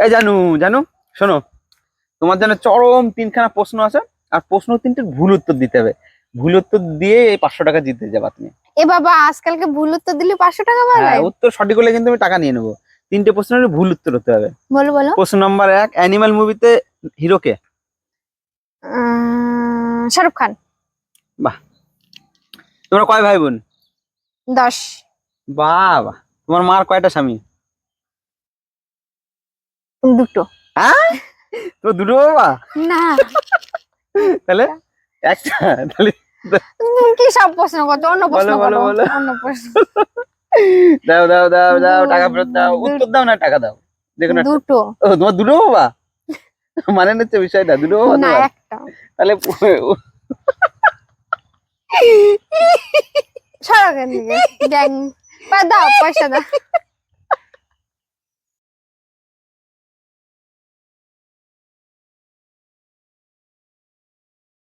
এই জানু জানু শোনো। তোমার জন্য চরম তিনখানা প্রশ্ন আছে আর প্রশ্ন তিনটে ভুল উত্তর দিতে হবে। ভুল উত্তর দিয়ে এই পাঁচশো টাকা জিতে যাবা তুমি। এ বাবা আজকালকে ভুল উত্তর দিলে পাঁচশো টাকা পাওয়া হ্যাঁ উত্তর সঠিক হলে কিন্তু আমি টাকা নিয়ে নেব। তিনটে প্রশ্নের ভুল উত্তর হতে হবে। বলো বলো। প্রশ্ন নাম্বার এক অ্যানিমাল মুভিতে হিরোকে উম, শাহরুখ খান। তোমরা কয় ভাই বোন? দশ। বাবা তোমার মার কয়টা স্বামী? দুটো। হ্যাঁ? তো দুটো বাবা? না। তাহলে একটা তাহলে কি সব প্রশ্ন করছ? অন্য প্রশ্ন বলো, করো বলো, বলো। অন্য প্রশ্ন। দাও দাও দাও দাও টাকা ফেরত দাও উত্তর দাও না টাকা দাও। দেখুন দুটো। ও তোমার দুটো বাবা? মানে নিচ্ছে বিষয়টা দুটো বাবা না? একটা। তাহলে সরকার দিকে ব্যাং। দাও পয়সা দাও।